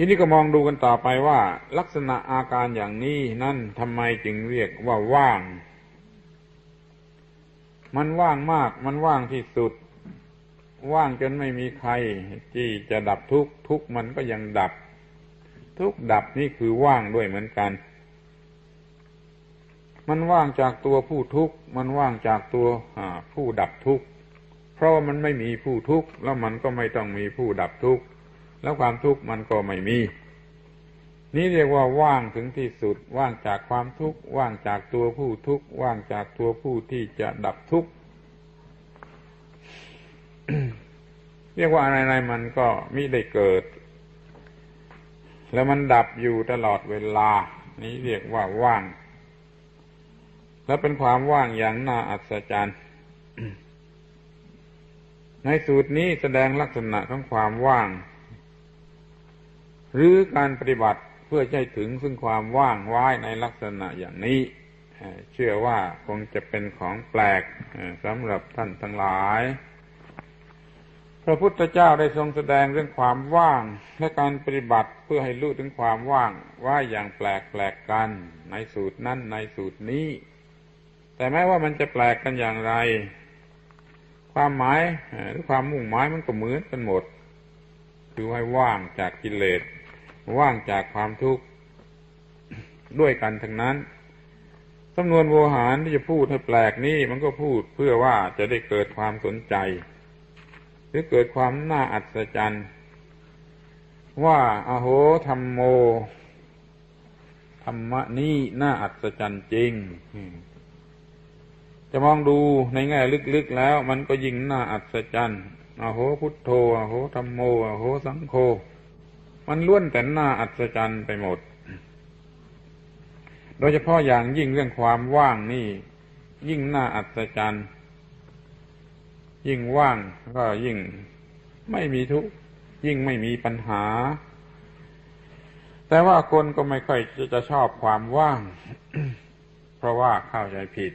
ทีนี้ก็มองดูกันต่อไปว่า ลักษณะอาการอย่างนี้นั่นทำไมจึงเรียกว่าว่าง มันว่างมาก มันว่างที่สุด ว่างจนไม่มีใคร ที่จะดับทุกข์ทุกมันก็ยังดับ ทุกดับนี่คือว่างด้วยเหมือนกัน มันว่างจากตัวผู้ทุกข์ มันว่างจากตัวผู้ดับทุกข์ เพราะว่ามันไม่มีผู้ทุกข์แล้วมันก็ไม่ต้องมีผู้ดับทุกข์ แล้วความทุกข์มันก็ไม่มี นี่เรียกว่าว่างถึงที่สุด ว่างจากความทุกข์ว่างจากตัวผู้ทุกข์ว่างจากตัวผู้ที่จะดับทุกข์เรียกว่าอะไรๆมันก็มิได้เกิด แล้วมันดับอยู่ตลอดเวลา นี้เรียกว่าว่าง แล้วเป็นความว่างอย่างน่าอัศจรรย์ในสูตรนี้แสดงลักษณะของความว่าง หรือการปฏิบัติเพื่อให้ถึงซึ่งความว่างว้ายในลักษณะอย่างนี้เชื่อว่าคงจะเป็นของแปลกสำหรับท่านทั้งหลาย พระพุทธเจ้าได้ทรงแสดงเรื่องความว่างและการปฏิบัติเพื่อให้รู้ถึงความว่างว่าอย่างแปลกแปลกกันในสูตรนั้นในสูตรนี้ แต่แม้ว่ามันจะแปลกกันอย่างไร ความหมายหรือความมุ่งหมายมันก็เหมือนกันหมดคือให้ว่างจากกิเลส ว่างจากความทุกข์ด้วยกันทั้งนั้นสำนวนโวหารที่จะพูดให้แปลกนี่มันก็พูดเพื่อว่าจะได้เกิดความสนใจ หรือเกิดความน่าอัศจรรย์ ว่าอโหธรรมโม ธรรมะนี้น่าอัศจรรย์จริง จะมองดูในแง่ลึกๆแล้ว มันก็ยิ่งน่าอัศจรรย์อโหพุทโธอโหธรรมโมอโหสังโฆ มันล้วนแต่น่าอัศจรรย์ไปหมด โดยเฉพาะอย่างยิ่งเรื่องความว่างนี่ ยิ่งน่าอัศจรรย์ ยิ่งว่างก็ยิ่งไม่มีทุกข์ยิ่งไม่มีปัญหา แต่ว่าคนก็ไม่ค่อยจะชอบความว่าง เพราะว่าเข้าใจผิด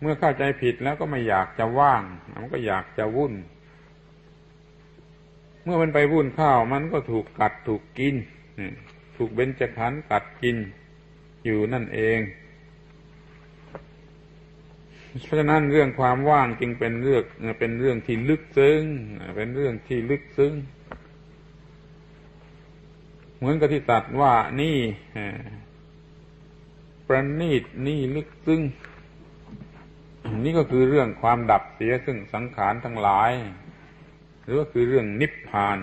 เมื่อเข้าใจผิดแล้วก็ไม่อยากจะว่าง มันก็อยากจะวุ่น เมื่อมันไปวุ่นข้าวมันก็ถูกกัดถูกกินถูกเบญจขันธ์กัดกินอยู่นั่นเอง เพราะฉะนั้นเรื่องความว่างจึงเป็นเรื่องเป็นเรื่องที่ลึกซึ้งเป็นเรื่องที่ลึกซึ้ง เหมือนกับที่ตัดว่านี่ประณีตนี่ลึกซึ้งนี่ก็คือเรื่องความดับเสียซึ่งสังขารทั้งหลาย หรือว่าคือเรื่องนิพพาน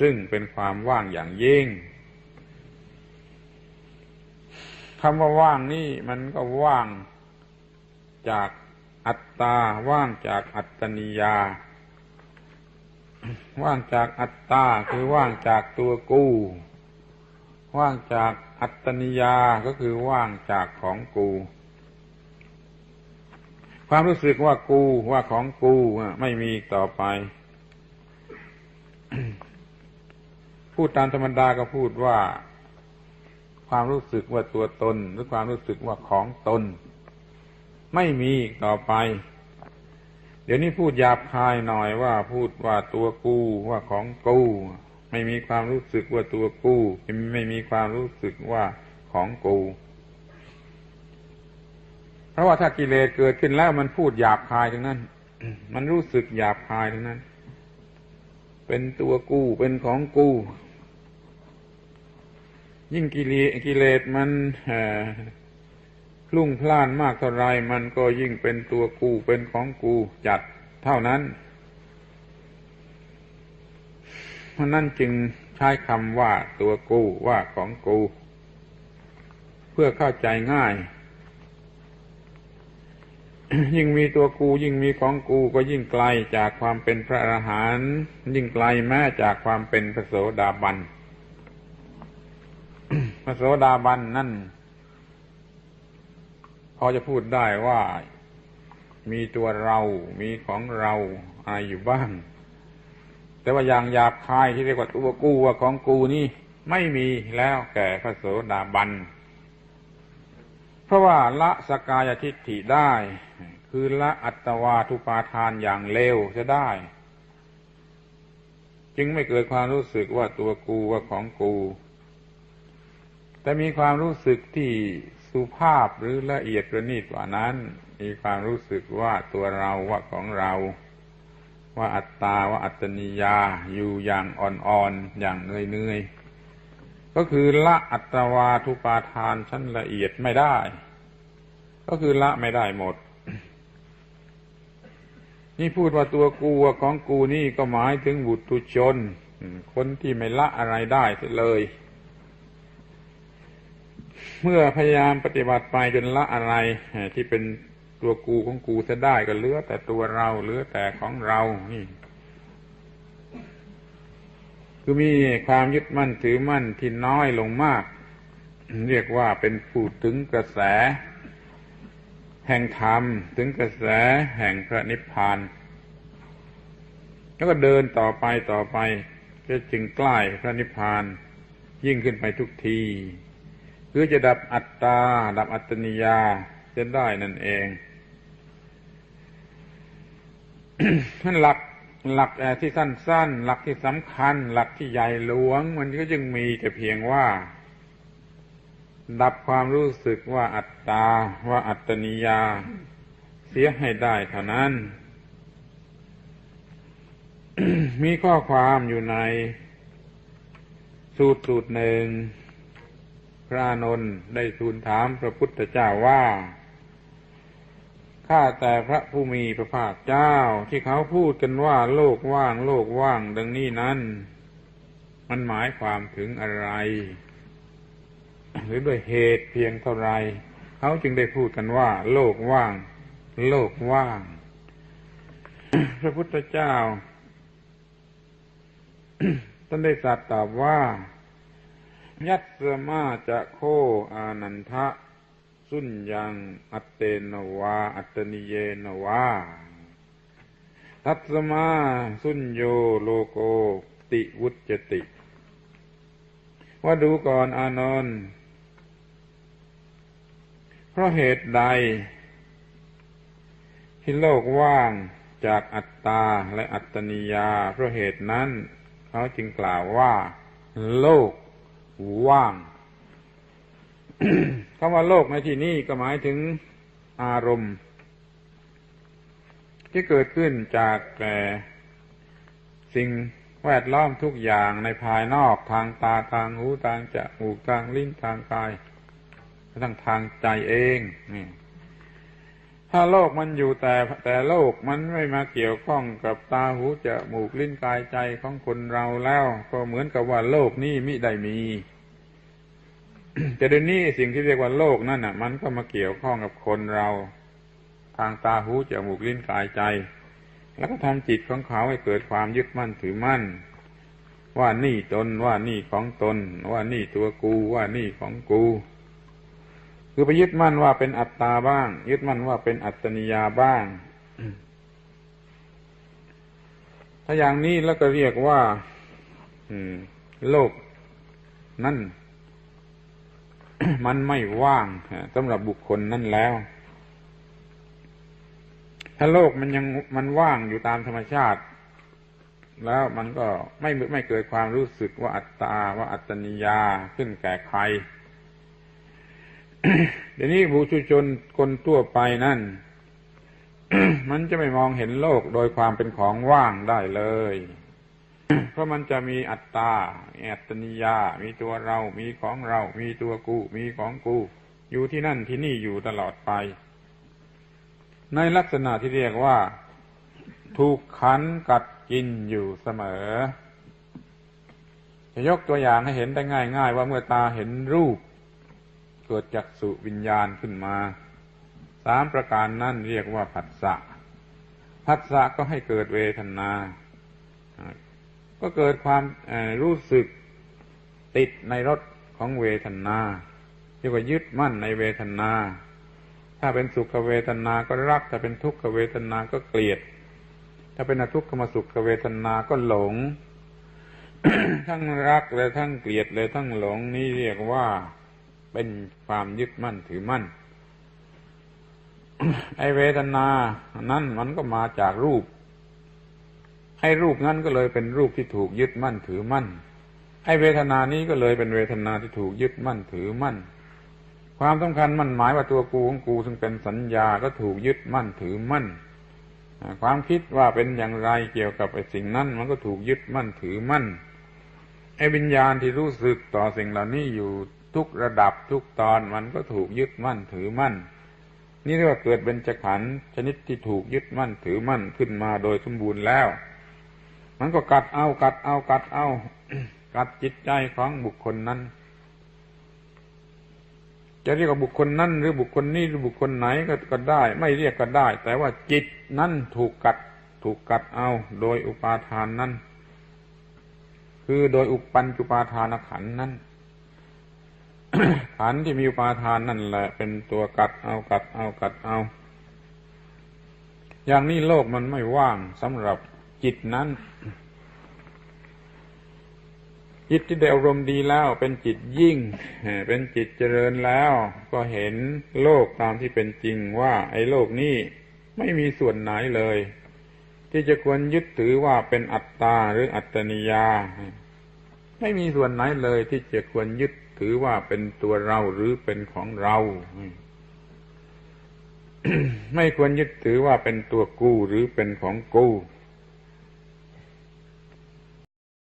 ซึ่งเป็นความว่างอย่างยิ่งคำว่าว่างนี่มันก็ว่างจากอัตตา ว่างจากอัตตนิยา ว่างจากอัตตาคือว่างจากตัวกูว่างจากอัตตนิยาก็คือว่างจากของกู ความรู้สึกว่ากูว่าของกูไม่มีต่อไป พูดตามธรรมดาก็พูดว่า ความรู้สึกว่าตัวตน หรือความรู้สึกว่าของตน ไม่มีต่อไป เดี๋ยวนี้พูดหยาบคายหน่อยว่าพูดว่าตัวกูว่าของกู ไม่มีความรู้สึกว่าตัวกู ไม่มีความรู้สึกว่าของกู ราะว่าถ้ากิเลสเกิดขึ้นแล้วมันพูดหยาบคายทั้งนั้น มันรู้สึกหยาบคายทั้งนั้น เป็นตัวกู้เป็นของกู้ยิ่งกิเลสกิเลสมันลุ่งพล่านมากเท่าไรมันก็ยิ่งเป็นตัวกูเป็นของกูจัดเท่านั้น เพราะนั่นจึงใช้คำว่าตัวกูว่าของกู เพื่อเข้าใจง่าย ยิ่งมีตัวกูยิ่งมีของกูก็ยิ่งไกลจากความเป็นพระอรหันต์ยิ่งไกลแม้จากความเป็นพระโสดาบันพระโสดาบันนั่นพอจะพูดได้ว่า มีตัวเรา มีของเราอะไรอยู่บ้าง แต่ว่าอย่างหยาบคายที่เรียกว่าตัวกูว่าของกูนี่ไม่มีแล้วแก่พระโสดาบัน เพราะว่าละสกายทิฏฐิได้ คือละอัตวาทุปาทานอย่างเลวจะได้จจึงไม่เกิดความรู้สึกว่าตัวกูว่าของกู แต่มีความรู้สึกที่สุภาพหรือละเอียดประณีตกว่านั้น มีความรู้สึกว่าตัวเราว่าของเรา ว่าอัตตาว่าอัตนิยาอยู่อย่างอ่อนๆอย่างเนื่อยๆก็คือละอัตวาทุปาทานชั้นละเอียดไม่ได้ ก็คือละไม่ได้หมด นี่พูดว่าตัวกูของกูนี่ก็หมายถึงบุตรชน คนที่ไม่ละอะไรได้เลย เมื่อพยายามปฏิบัติไปจนละอะไร ที่เป็นตัวกูของกูจะได้ก็เหลือแต่ตัวเราเหลือแต่ของเรานี่คือมีความยึดมั่นถือมั่นที่น้อยลงมาก เรียกว่าเป็นผู้ถึงกระแส แห่งธรรมถึงกระแสแห่งพระนิพพาน แล้วก็เดินต่อไปต่อไปก็จึงใกล้พระนิพพาน ยิ่งขึ้นไปทุกทีคือจะดับอัตตา ดับอัตนิยาจะได้นั่นเองนั่นหลักหลักที่สั้นๆ หลักที่สำคัญ หลักที่ใหญ่หลวง มันก็จึงมีแต่เพียงว่า ดับความรู้สึกว่าอัตตาว่าอัตนิยา เสียให้ได้เท่านั้น มีข้อความอยู่ใน สูตรสูตรหนึ่ง พระนนท์ได้ทูลถามพระพุทธเจ้าว่าข้าแต่พระผู้มีพระภาคเจ้าที่เขาพูดกันว่าโลกว่างโลกว่างดังนี้นั้น มันหมายความถึงอะไร หรือด้วยเหตุเพียงเท่าไรเขาจึงได้พูดกันว่า โลกว่าง โลกว่าง พระพุทธเจ้าท่านได้สัตว์ตอบว่า ยัตสมาจะโคอานันทะ สุญญัง อัตเตนวา อัตนิเยนวาทัตสมาสุญโยโลโกติวุจติ ว่าดูก่อนอานนท์ เพราะเหตุใด ที่โลกว่างจากอัตตาและอัตตนิยา เพราะเหตุนั้น เขาจึงกล่าวว่า โลกว่างคำว่าโลกในที่นี้ก็หมายถึงอารมณ์ ที่เกิดขึ้นจากแสิ่งแวดล้อมทุกอย่างในภายนอกทางตาทางหูทางจมูกทางลิ้นทางกาย ทั้งทางใจเองนี่ถ้าโลกมันอยู่แต่แต่โลกมันไม่มาเกี่ยวข้องกับตาหูจมูกลิ้นกายใจของคนเราแล้ว ก็เหมือนกับว่าโลกนี้มิได้มี แต่เดี๋ยวนี้สิ่งที่เรียกว่าโลกนั่นน่ะ มันก็มาเกี่ยวข้องกับคนเรา ทางตาหูจมูกลิ้นกายใจ แล้วก็ทำจิตของเขาให้เกิดความยึดมั่นถือมั่น ว่านี่ตนว่านี่ของตน ว่านี่ตัวกูว่านี่ของกู คือไปยึดมั่นว่าเป็นอัตตาบ้าง ยึดมั่นว่าเป็นอัตนิยาบ้าง ถ้าอย่างนี้แล้วก็เรียกว่าโลกนั่นมันไม่ว่างสำหรับบุคคลนั่นแล้ว ถ้าโลกมันยังมันว่างอยู่ตามธรรมชาติ แล้วมันก็ไม่ไม่เกิดความรู้สึกว่าอัตตาว่าอัตนิยาขึ้นแก่ใคร เดี๋ยวนี้ผู้ชุชนคนทั่วไปนั่น มันจะไม่มองเห็นโลกโดยความเป็นของว่างได้เลย เพราะมันจะมีอัตตาอัตนิยา มีตัวเรา มีของเรา มีตัวกู มีของกู อยู่ที่นั่นที่นี่อยู่ตลอดไป ในลักษณะที่เรียกว่า ถูกขันกัดกินอยู่เสมอ จะยกตัวอย่างให้เห็นได้ง่าย ๆ ว่าเมื่อตาเห็นรูป เกิดจักสุวิญญาณขึ้นมา สามประการนั่นเรียกว่าผัสสะผัสสะก็ให้เกิดเวทนา ก็เกิดความรู้สึกติดในรสของเวทนาเรียกว่ายึดมั่นในเวทนา ถ้าเป็นสุขเวทนาก็รัก ถ้าเป็นทุกขเวทนาก็เกลียด ถ้าเป็นอทุกขมสุขเวทนาก็หลง ทั้งรักและทั้งเกลียดเลยทั้งหลงนี่เรียกว่า เป็นความยึดมั่นถือมั่น ไอเวทนา นั่นมันก็มาจากรูป ไอรูปนั้นก็เลยเป็นรูปที่ถูกยึดมั่นถือมั่น ไอเวทนานี้ก็เลยเป็นเวทนาที่ถูกยึดมั่นถือมั่น ความสำคัญมันหมายว่าตัวกูของกูซึ่งเป็นสัญญาก็ถูกยึดมั่นถือมั่น ความคิดว่าเป็นอย่างไรเกี่ยวกับไอสิ่งนั้น มันก็ถูกยึดมั่นถือมั่นไอวิญญาณที่รู้สึกต่อสิ่งเหล่านี้อยู่ ทุกระดับทุกตอนมันก็ถูกยึดมั่นถือมั่น นี่เรียกว่าเกิดเป็นจักขันชนิดที่ถูกยึดมั่นถือมั่นขึ้นมาโดยสมบูรณ์แล้ว มันก็กัดเอากัดเอากัดเอา กัดจิตใจของบุคคลนั้น จะเรียกว่าบุคคลนั้นหรือบุคคลนี้หรือบุคคลไหนก็ก็ได้ ไม่เรียกก็ได้ แต่ว่าจิตนั้นถูกกัดถูกกัดเอาโดยอุปาทานนั้น คือโดยอุปัญจุปาทานขันนั้น ขันที่มีอุปาทานนั่นแหละ เป็นตัวกัดเอากัดเอากัดเอา อย่างนี้โลกมันไม่ว่างสำหรับจิตนั้น จิตที่ได้อารมณ์ดีแล้ว เป็นจิตยิ่ง เป็นจิตเจริญแล้ว ก็เห็นโลกตามที่เป็นจริงว่า ไอ้โลกนี้ไม่มีส่วนไหนเลย ที่จะควรยึดถือว่าเป็นอัตตาหรืออัตตนิยา ไม่มีส่วนไหนเลยที่จะควรยึด ถือว่าเป็นตัวเราหรือเป็นของเรา ไม่ควรยึดถือว่าเป็นตัวกูหรือเป็นของกู